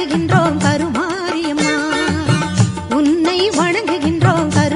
வணங்குகின்றோம் கருமாரியம்மா. உன்னை வணங்குகின்றோம் கரு